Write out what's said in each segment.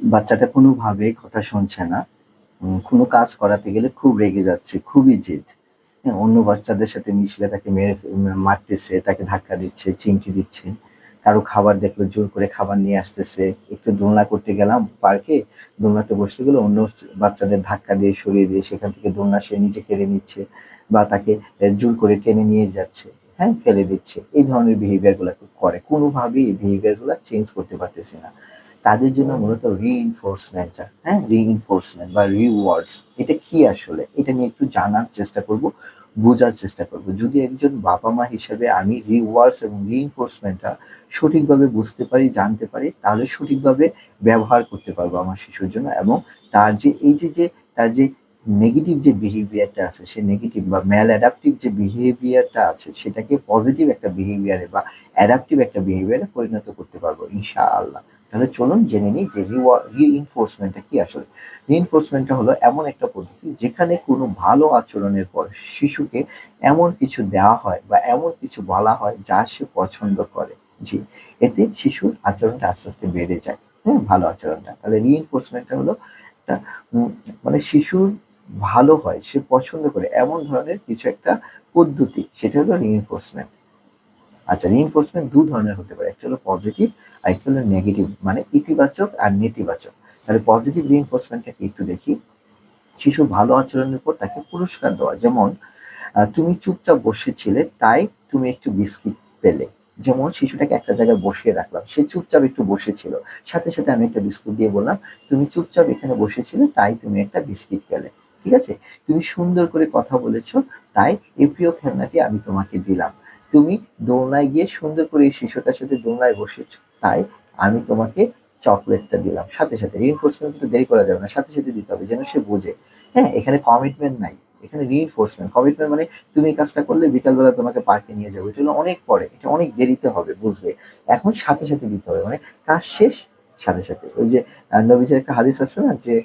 বাচ্চাটা কোনোভাবে কথা শুনছে না। কোনো কাজ করাতে গেলে খুব রেগে যাচ্ছে খুবই জেদ। হ্যাঁ, অন্য বাচ্চাদের সাথে মিশলে তাকে মেরে মারতেছে তাকে ধাক্কা দিচ্ছে চিমটি দিচ্ছে। কারও খাবার দেখল জোর করে খাবার নিয়ে আসতেছে। একটু দোলনা করতে গেলাম পার্কে দোলনাতে বসতে গেলে অন্য বাচ্চাদের ধাক্কা দিয়ে সরিয়ে দিয়ে সেখান থেকে দোলনা সে নিজে কেড়ে নিচ্ছে বা তাকে জোর করে টেনে নিয়ে যাচ্ছে। হ্যাঁ ফেলে দিচ্ছে। এই ধরনের বিহেভিয়ারগুলো করে। কোনোভাবেই বিহেভিয়ারগুলো চেঞ্জ করতে পারতেছে না। তাদের জন্য মূলত রিইনফোর্সমেন্টটা হ্যাঁ? রিইনফোর্সমেন্ট বা রিওয়ার্ডস এটা কি আসলে? এটা নিয়ে একটু জানার চেষ্টা করব, বোঝার চেষ্টা করব। যদি একজন বাবা মা হিসেবে আমি রিওয়ার্ডস এবং রিইনফোর্সমেন্টটা সঠিকভাবে বুঝতে পারি, জানতে পারি, তাহলে সঠিকভাবে ব্যবহার করতে পারব আমার শিশুর জন্য এবং তার যে, এই যে যে, তার যে নেগেটিভ যে বিহেভিয়ারটা আছে, সে নেগেটিভ বা ম্যাল অ্যাডাপটিভ যে বিহেভিয়ারটা আছে, সেটাকে পজিটিভ একটা বিহেভিয়ারে বা অ্যাডাপটিভ একটা বিহেভিয়ারে পরিণত করতে পারব, ইনশাআল্লাহ। তাহলে চলুন জেনে নিই যে রিইনফোর্সমেন্টটা কি আসলে। রিইনফোর্সমেন্টটা হলো এমন একটা পদ্ধতি যেখানে কোনো ভালো আচরণের পর শিশুকে এমন কিছু দেওয়া হয় বা এমন কিছু বলা হয় যা সে পছন্দ করে। জি, এতে শিশুর আচরণটা আস্তে আস্তে বেড়ে যায়। হ্যাঁ ভালো আচরণটা। তাহলে রিইনফোর্সমেন্টটা হলো একটা মানে শিশুর ভালো হয়, সে পছন্দ করে এমন ধরনের কিছু একটা পদ্ধতি, সেটা হলো রিইনফোর্সমেন্ট আচ্ছা রিইনফোর্সমেন্ট দু ধরনের হতে পারে। একটা হলো পজিটিভ আর একটা হলো নেগেটিভ মানে ইতিবাচক আর নেতিবাচক। তাহলে পজিটিভ রিইনফোর্সমেন্টটাকে একটু দেখি। শিশুর ভালো আচরণের উপর তাকে পুরস্কার দেওয়া। যেমন তুমি চুপচাপ বসেছিলে, তাই তুমি একটু বিস্কিট পেলে। যেমন, শিশুটাকে একটা জায়গায় বসিয়ে রাখলাম, সে চুপচাপ একটু বসেছিল। সাথে সাথে আমি একটা বিস্কুট দিয়ে বললাম, তুমি চুপচাপ এখানে বসেছিলে, তাই তুমি একটা বিস্কিট পেলে। ঠিক আছে? তুমি সুন্দর করে কথা বলেছ, তাই এই প্রিয় খেলনাটি আমি তোমাকে দিলাম। তুমি দোলনায় গিয়ে সুন্দর করে এই শিশুটার সাথে দোলনায় বসেছ। তাই আমি তোমাকে চকলেটটা দিলাম। সাথে সাথে রিইনফোর্সমেন্ট কিন্তু দেরি করা যাবে না, সাথে সাথে দিতে হবে যেন সে বোঝে। হ্যাঁ এখানে কমিটমেন্ট নাই। এখানে রিইনফোর্সমেন্ট কমিটমেন্ট মানে তুমি এই কাজটা করলে বিকালবেলা তোমাকে পার্কে নিয়ে যাব। এটা হলো অনেক পরে, এটা অনেক দেরিতে হবে, বুঝবে? এখন সাথে সাথে দিতে হবে মানে কাজ শেষ সাথে সাথে। ওই যে নবীজের একটা হাদিস আছে না যে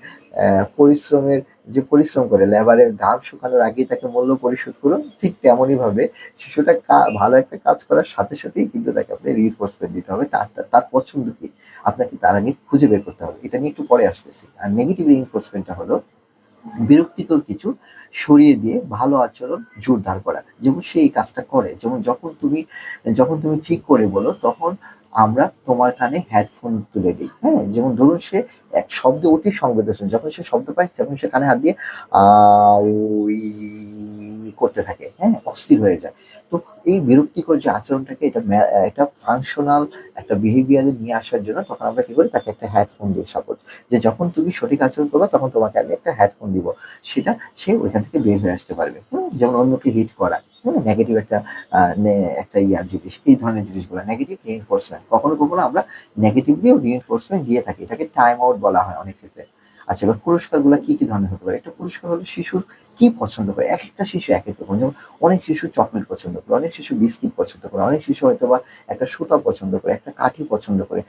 পরিশ্রমের, যে পরিশ্রম করে, লেবারের ঘাম শুকানোর আগেই তাকে মূল্য পরিশোধ করুন, ঠিক তেমনই ভাবে শিশুটা ভালো একটা কাজ করার সাথে সাথেই কিন্তু তাকে আপনি রিইনফোর্সমেন্ট দিতে হবে। তার- তার পছন্দ কি? আপনাকে তার আগে খুঁজে বের করতে হবে। এটা নিয়ে একটু পরে আসতেছি। আর নেগেটিভ রিইনফোর্সমেন্টটা হলো বিরক্তিকর কিছু, সরিয়ে দিয়ে ভালো আচরণ জোরদার করা। যেমন সে এই কাজটা করে, যেমন যখন তুমি যখন তুমি ঠিক করে বলো, তখন আমরা তোমার কানে হেডফোন তুলে দিই। হ্যাঁ যেমন ধরুন সে এক শব্দ অতি সংবেদনশীল, যখন সে শব্দ পায় তখন সে কানে হাত দিয়ে আউ, ই, করতে থাকে হ্যাঁ অস্থির হয়ে যায়। তো এই বিরক্তিকর যে আচরণটাকে এটা একটা ফাংশনাল একটা বিহেভিয়ারে নিয়ে আসার জন্য তখন আমরা কি করি, তাকে একটা হেডফোন দিই সাপোজ যে যখন তুমি সঠিক আচরণ করবে, তখন তোমাকে আমি একটা হেডফোন দিব। সেটা সে ওইখান থেকে বের হয়ে আসতে পারবে। যেমন অন্যকে হিট করা। নেগেটিভ একটা একটা ইয়ার জিনিস, এই ধরনের জিনিসগুলো নেগেটিভ রিএনফোর্সমেন্ট কখনো কখনো আমরা নেগেটিভলিও রিএনফোর্সমেন্ট দিয়ে থাকি। এটাকে টাইম আউট বলা হয় অনেক ক্ষেত্রে। আচ্ছা এবার পুরস্কারগুলো কি কি ধরনের হতে পারে? একটা পুরস্কার হলো শিশুর কি পছন্দ করে? এক একটা শিশু এক এক রকম। যেমন অনেক শিশু চকলেট পছন্দ করে, অনেক শিশু বিস্কিট পছন্দ করে, অনেক শিশু হয়তো বা একটা সুতা পছন্দ করে, একটা কাঠি পছন্দ করে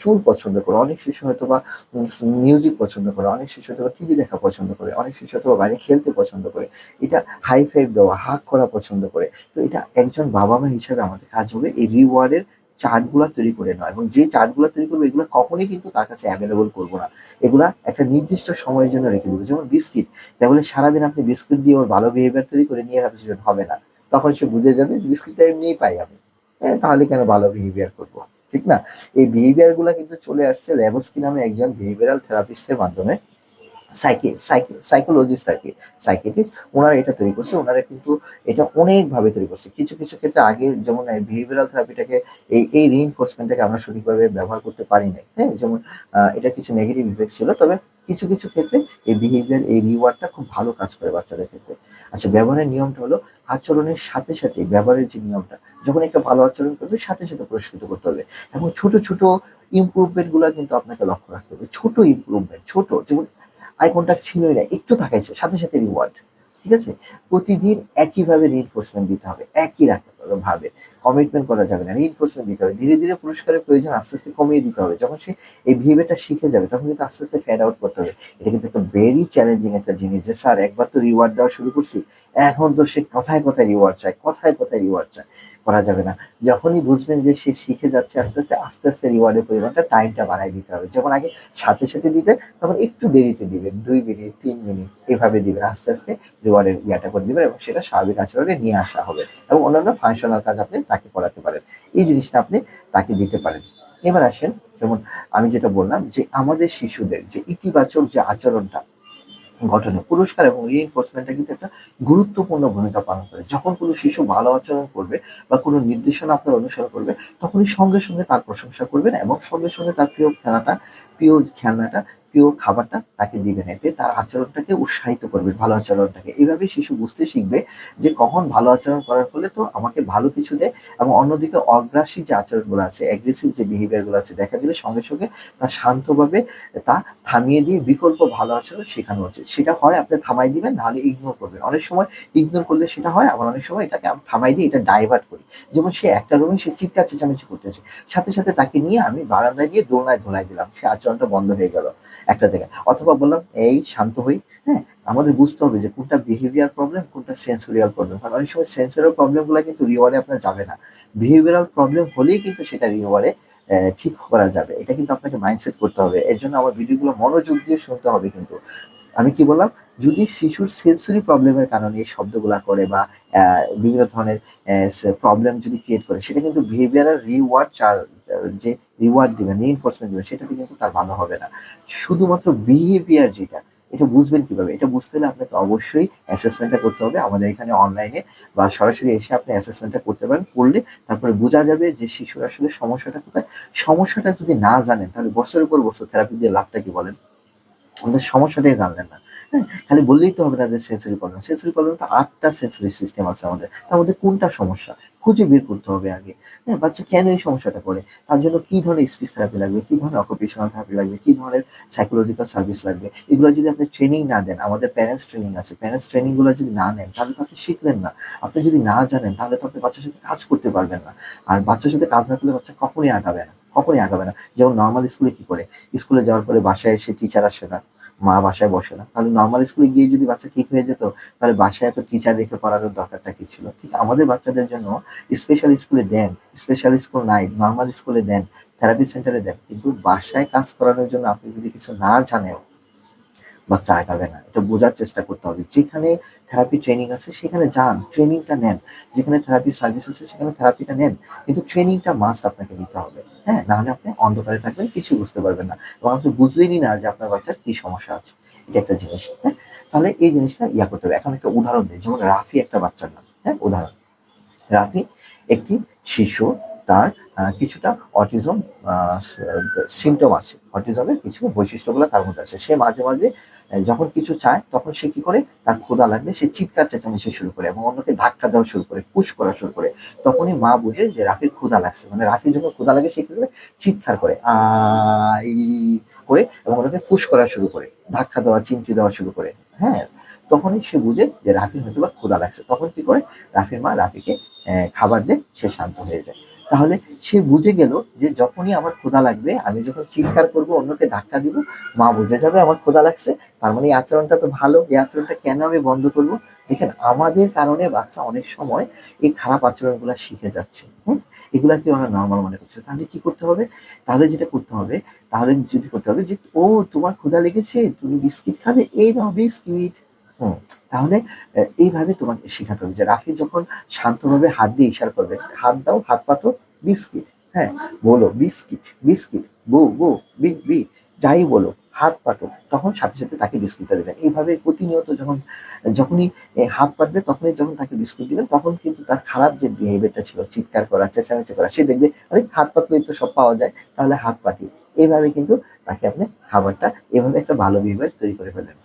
চুল পছন্দ করে, অনেক শিশু হয়তো বা মিউজিক পছন্দ করে, অনেক শিশু হয়তো বা টিভি দেখা পছন্দ করে, অনেক শিশু হয়তো বা বাইরে খেলতে পছন্দ করে। এটা হাই ফাইভ দেওয়া হাক করা পছন্দ করে। তো এটা একজন বাবা মা হিসাবে আমাদের কাজ হবে এই রিওয়ার্ডের চার্টগুলা তৈরি করে নেওয়া এবং যে চার্টগুলো তৈরি করব এগুলো কখনোই কিন্তু তার কাছে অ্যাভেলেবল করব না। এগুলা একটা নির্দিষ্ট সময়ের জন্য রেখে দেবো। যেমন বিস্কিট, তাহলে সারাদিন আপনি বিস্কুট দিয়ে ওর ভালো বিহেভিয়ার তৈরি করে নিয়ে ভাবছেন হবে না। তখন সে বুঝে যাবে, বিস্কিটটা এমনিই পাই আমি। হ্যাঁ তাহলে কেন ভালো বিহেভিয়ার করব? ঠিক না? এই বিহেভিয়ারগুলা কিন্তু চলে আসছে ল্যাবস্কি নামে একজন বিহেভিয়ারাল থেরাপিস্টের মাধ্যমে। সাইকে সাইকোলজিস্ট আর কি সাইকেটিস্ট ওনারা এটা তৈরি করছে। ওনারা কিন্তু এটা অনেকভাবে তৈরি করছে। কিছু কিছু ক্ষেত্রে আগে যেমন বিহেভিয়ারাল থেরাপিটাকে এই এই রিইনফোর্সমেন্টটাকে আমরা সঠিকভাবে ব্যবহার করতে পারি নাই। হ্যাঁ যেমন এটা কিছু নেগেটিভ ইফেক্ট ছিল, তবে কিছু কিছু ক্ষেত্রে এই বিহেভিয়ার এই রিওয়ার্ডটা খুব ভালো কাজ করে বাচ্চাদের ক্ষেত্রে। আচ্ছা ব্যবহারের নিয়মটা হলো আচরণের সাথে সাথে, ব্যবহারের যে নিয়মটা, যখন একটা ভালো আচরণ করবে, সাথে সাথে পুরস্কৃত করতে হবে। এবং ছোট ছোট ইমপ্রুভমেন্টগুলো কিন্তু আপনাকে লক্ষ্য রাখতে হবে। ছোট ইমপ্রুভমেন্ট ছোট, যেমন আই কন্ট্যাক্ট ছিলই না একটু তাকাইছে, সাথে সাথে রিওয়ার্ড ঠিক আছে? প্রতিদিন একইভাবে রিইনফোর্সমেন্ট দিতে হবে, একই ভাবে। কমিটমেন্ট করা যাবে না রিইনফোর্সমেন্ট দিতে হবে। ধীরে ধীরে পুরস্কারের প্রয়োজন আস্তে আস্তে কমিয়ে দিতে হবে। যখন সে এই বিহেভিয়ারটা শিখে যাবে, তখন কিন্তু আস্তে আস্তে ফেড আউট করতে হবে। এটা কিন্তু একটা ভেরি চ্যালেঞ্জিং একটা জিনিস যে, স্যার, একবার তো রিওয়ার্ড দেওয়া শুরু করছি, এখন তো সে কথায় কথায় রিওয়ার্ড চায়, কথায় কথায় রিওয়ার্ড চায়। করা যাবে না। যখনই বুঝবেন যে সে শিখে যাচ্ছে আস্তে আস্তে আস্তে আস্তে রিওয়ার্ডের পরিমাণটা টাইমটা বাড়াই দিতে হবে। যখন আগে সাথে সাথে দিতে তখন একটু দেরিতে দিবেন, দুই মিনিট, তিন মিনিট, এভাবে দিবেন, আস্তে আস্তে রিওয়ার্ডের ইয়াটা করে দিবেন এবং সেটা স্বাভাবিক আচরণে নিয়ে আসা হবে এবং অন্যান্য ফাংশনাল কাজ আপনি তাকে করাতে পারেন। এই জিনিসটা আপনি তাকে দিতে পারেন। এবার আসেন, যেমন আমি যেটা বললাম যে আমাদের শিশুদের যে ইতিবাচক যে আচরণটা গঠনে। পুরস্কার এবং রিএনফোর্সমেন্টটা কিন্তু একটা গুরুত্বপূর্ণ ভূমিকা পালন করে। যখন কোনো শিশু ভালো আচরণ করবে বা কোনো নির্দেশনা আপনার অনুসরণ করবে, তখনই সঙ্গে সঙ্গে তার প্রশংসা করবেন এবং সঙ্গে সঙ্গে তার প্রিয় খেলাটা, প্রিয় খেলনাটা প্রিয় খাবারটা তাকে দিবেন এতে তার আচরণটাকে উৎসাহিত করবে, ভালো আচরণটাকে। এইভাবে শিশু বুঝতে শিখবে যে কখন ভালো আচরণ করার ফলে তো আমাকে ভালো কিছু দেয় এবং অন্যদিকে অগ্রাসী যে আচরণগুলো আছে অ্যাগ্রেসিভ যে বিহেভিয়ারগুলো আছে, দেখা দিলে সঙ্গে সঙ্গে তা শান্তভাবে তা থামিয়ে দিয়ে বিকল্প ভালো আচরণ শেখানো উচিত সেটা হয় আপনি থামাই দিবেন, নাহলে ইগনোর করবেন। অনেক সময় ইগনোর করলে সেটা হয়, আবার অনেক সময় এটাকে আমি থামাই দিয়ে এটা ডাইভার্ট করি। যেমন সে একটা রুমে সে চিৎকার চেঁচামেচি করতেছে, সাথে সাথে তাকে নিয়ে আমি বারান্দায় গিয়ে দোলনায় ধোলাই দিলাম। সে আচরণটা বন্ধ হয়ে গেল। একটা জায়গায়। অথবা বললাম, এই, শান্ত হই। হ্যাঁ আমাদের বুঝতে হবে যে কোনটা বিহেভিয়ার প্রবলেম কোনটা সেন্সোরিয়াল প্রবলেম কারণ অনেক সময় সেন্সোরিয়াল প্রবলেমগুলো কিন্তু রিওয়ার্ডে আপনার যাবে না। বিহেভিয়ারাল প্রবলেম হলেই কিন্তু সেটা রিওয়ার্ডে ঠিক করা যাবে। এটা কিন্তু আপনাকে মাইন্ডসেট করতে হবে। এর জন্য আমার ভিডিওগুলো মনোযোগ দিয়ে শুনতে হবে কিন্তু। আমি কি বললাম? যদি শিশুর সেন্সরি প্রবলেমের কারণে এই শব্দগুলা করে বা বিভিন্ন ধরনের প্রবলেম যদি ক্রিয়েট করে, সেটা কিন্তু বিহেভিয়ারাল রিওয়ার্ড চার যে রিওয়ার্ড দিবেন রিইনফোর্সমেন্ট দিবেন সেটাতে কিন্তু তার ভালো হবে না। শুধুমাত্র বিহেভিয়ার যেটা, এটা বুঝবেন কীভাবে? এটা বুঝতে হলে আপনাকে অবশ্যই অ্যাসেসমেন্টটা করতে হবে। আমাদের এখানে অনলাইনে বা সরাসরি এসে আপনি অ্যাসেসমেন্টটা করতে পারেন, করলে তারপরে বোঝা যাবে যে শিশুর আসলে সমস্যাটা কোথায়। সমস্যাটা যদি না জানেন, তাহলে বছরের পর বছর থেরাপি দিয়ে লাভটা কি বলেন? আমাদের সমস্যাটাই জানলেন না। হ্যাঁ খালি বললেই তো হবে না যে সেন্সরি প্রবলেম সেন্সরি প্রবলেম তো আটটা সেন্সরি সিস্টেম আছে আমাদের। তার মধ্যে কোনটা সমস্যা? খুঁজে বের করতে হবে আগে। হ্যাঁ বাচ্চা কেন এই সমস্যাটা করে? তার জন্য কি ধরনের স্পিচ থেরাপি লাগবে? কি ধরনের অকুপেশনাল থেরাপি লাগবে? কি ধরনের সাইকোলজিক্যাল সার্ভিস লাগবে? এগুলো যদি আপনি ট্রেনিং না দেন, আমাদের প্যারেন্টস ট্রেনিং আছে। প্যারেন্টস ট্রেনিংগুলো যদি না নেন, তাহলে তো আপনি শিখলেন না। আপনি যদি না জানেন, তাহলে তো আপনি বাচ্চার সাথে কাজ করতে পারবেন না। আর বাচ্চার সাথে কাজ না করলে বাচ্চা কখনোই আগাবে না। কখনোই আগাবে না। যেমন নর্মাল স্কুলে কি করে? স্কুলে যাওয়ার পরে বাসায় এসে টিচার আসে না, মা বাসায় বসে না। তাহলে নর্মাল স্কুলে গিয়ে যদি বাচ্চা ঠিক হয়ে যেত, তাহলে বাসায় এত টিচার রেখে পড়ানোর দরকারটা কি ছিল? ঠিক আমাদের বাচ্চাদের জন্য স্পেশাল স্কুলে দেন স্পেশাল স্কুল নাই নর্মাল স্কুলে দেন থেরাপি সেন্টারে দেন। কিন্তু বাসায় কাজ করানোর জন্য আপনি যদি কিছু না জানেন বাচ্চা আগাবে না। এটা বোঝার চেষ্টা করতে হবে। যেখানে থেরাপি ট্রেনিং আছে, সেখানে যান ট্রেনিংটা নেন। যেখানে থেরাপি সার্ভিস আছে, সেখানে থেরাপিটা নেন। কিন্তু ট্রেনিংটা মাস্ট আপনাকে নিতে হবে। হ্যাঁ? নাহলে আপনি অন্ধকারে থাকবেন কিছু বুঝতে পারবেন না। এবং আপনি বুঝবেনই না যে আপনার বাচ্চার কি সমস্যা আছে। এটা একটা জিনিস হ্যাঁ? তাহলে এই জিনিসটা ইয়া করতে হবে। এখন একটা উদাহরণ দিই। যেমন রাফি একটা বাচ্চার নাম হ্যাঁ? উদাহরণ। রাফি একটি শিশু তার কিছুটা অটিজম সিমটম আছে। অটিজমের কিছু বৈশিষ্ট্যগুলো তার মধ্যে আছে। সে মাঝে মাঝে যখন কিছু চায়, তখন সে কি করে? তার ক্ষুদা লাগলে সে চিৎকার চেঁচামেচি শুরু করে এবং অন্যকে ধাক্কা দেওয়া শুরু করে, পুশ করা শুরু করে। তখনই মা বুঝে যে রাফির ক্ষুদা লাগছে। মানে রাফির যখন ক্ষুদা লাগে, সে কি করে? চিৎকার করে, আই করে এবং ওনাকে পুশ করা শুরু করে, ধাক্কা দেওয়া, চিমটি দেওয়া শুরু করে। হ্যাঁ তখনই সে বুঝে যে রাফির হয়তো বা ক্ষুদা লাগছে। তখন কি করে? রাফির মা রাফিকে খাবার দিয়ে, সে শান্ত হয়ে যায়। তাহলে সে বুঝে গেল যে যখনই আমার ক্ষুধা লাগবে, আমি যখন চিৎকার করব, অন্যকে ধাক্কা দিব, মা বুঝে যাবে আমার ক্ষুধা লাগছে। তার মানে এই আচরণটা তো ভালো। এই আচরণটা কেন আমি বন্ধ করব? দেখেন, আমাদের কারণে বাচ্চা অনেক সময় এই খারাপ আচরণগুলো শিখে যাচ্ছে। হ্যাঁ এগুলাকে ওরা নর্মাল মনে করছে? তাহলে কি করতে হবে? তাহলে যেটা করতে হবে, তাহলে যদি করতে হবে যে, ও, তোমার ক্ষুধা লেগেছে, তুমি বিস্কিট খাবে? এই নাও বিস্কিট। তাহলে এইভাবে তোমাকে শেখাতে হবে যে রাফি যখন শান্তভাবে হাত দিয়ে ইশারা করবে, হাত দাও, হাত পাতো বিস্কিট হ্যাঁ বলো বিস্কিট বিস্কিট বু বু বি বি, যাই বলো, হাত পাতো তখন সাথে সাথে তাকে বিস্কুটটা দেবেন এইভাবে প্রতিনিয়ত যখন, যখনই হাত পাতবে, তখনই যখন তাকে বিস্কুট দিবেন তখন কিন্তু তার খারাপ যে বিহেভিয়ারটা ছিল, চিৎকার করা, চেঁচামেচি করা, সে দেখবে, আরে, হাত পাতলেই তো সব পাওয়া যায়, তাহলে হাত পাতি এইভাবে কিন্তু তাকে আপনি খাবারটা, এভাবে একটা ভালো বিহেভিয়ার তৈরি করে ফেলেন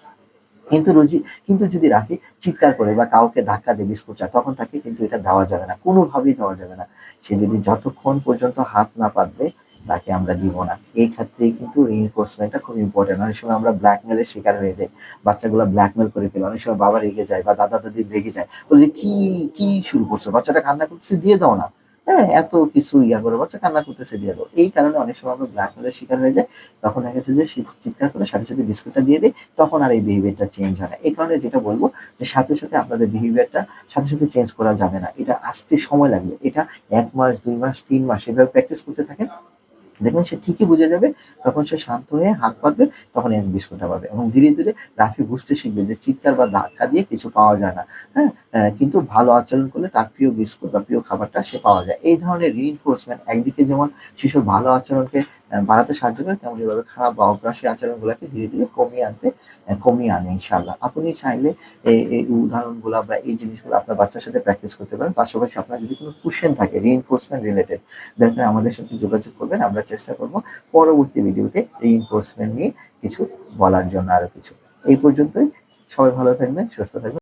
কিন্তু রোজি, কিন্তু যদি রাফি চিৎকার করে বা কাউকে ধাক্কা দিয়ে বিস্কুট চায়, তখন তাকে কিন্তু এটা দেওয়া যাবে না, কোনোভাবেই দেওয়া যাবে না। সে যদি যতক্ষণ পর্যন্ত হাত না পাতবে, তাকে আমরা দিব না। এই ক্ষেত্রে কিন্তু রিইনফোর্সমেন্টটা খুব ইম্পর্টেন্ট অনেক সময় আমরা ব্ল্যাকমেলের শিকার হয়ে যাই, বাচ্চাগুলো ব্ল্যাকমেল করে ফেলে। অনেক সময় বাবা রেগে যায় বা দাদা দাদি রেগে যায়। বলে যে, কি কি শুরু করছ? বাচ্চাটা কান্না করছে, দিয়ে দাও না। হ্যাঁ এত কিছু ইয়া করে বাচ্চা কান্না করতেছে দিয়ে দেবো। এই কারণে অনেক সময় আমরা ব্ল্যাকমেলের শিকার হয়ে যায় তখন দেখা গেছে যে চিৎকার করে সাথে সাথে বিস্কুটটা দিয়ে দেয় তখন আর এই বিহেভিয়ারটা চেঞ্জ হয় না। এই কারণে যেটা বলব যে সাথে সাথে আপনাদের বিহেভিয়ারটা সাথে সাথে চেঞ্জ করা যাবে না। এটা আসতে সময় লাগবে। এটা এক মাস, দুই মাস, তিন মাস, এভাবে প্র্যাকটিস করতে থাকেন দেখবেন সে ঠিকই বুঝে যাবে, তখন সে শান্ত হয়ে হাত পাবে তখন এক বিস্কুটটা পাবে এবং ধীরে ধীরে রাফি বুঝতে শিখবে যে চিৎকার বা ধাক্কা দিয়ে কিছু পাওয়া যায় না। হ্যাঁ? কিন্তু ভালো আচরণ করলে তার প্রিয় বিস্কুট বা প্রিয় খাবারটা সে পাওয়া যায়। এই ধরনের রিইনফোর্সমেন্ট একদিকে যেমন শিশুর ভালো আচরণকে বাড়াতে সাহায্য করে তেমন এভাবে খারাপ বা অগ্রাসী আচরণগুলোকে ধীরে ধীরে কমিয়ে আনতে কমিয়ে আনে ইনশাল্লাহ আপনি চাইলে এই উদাহরণগুলো বা এই জিনিসগুলো আপনার বাচ্চার সাথে প্র্যাকটিস করতে পারেন। পাশাপাশি আপনার যদি কোনো কোশ্চেন থাকে রিইনফোর্সমেন্ট রিলেটেড দেখবেন আমাদের সাথে যোগাযোগ করবেন। আমরা চেষ্টা করব পরবর্তী ভিডিওতে রিইনফোর্সমেন্ট নিয়ে কিছু বলার জন্য আরও কিছু। এই পর্যন্তই। সবাই ভালো থাকবেন, সুস্থ থাকবেন।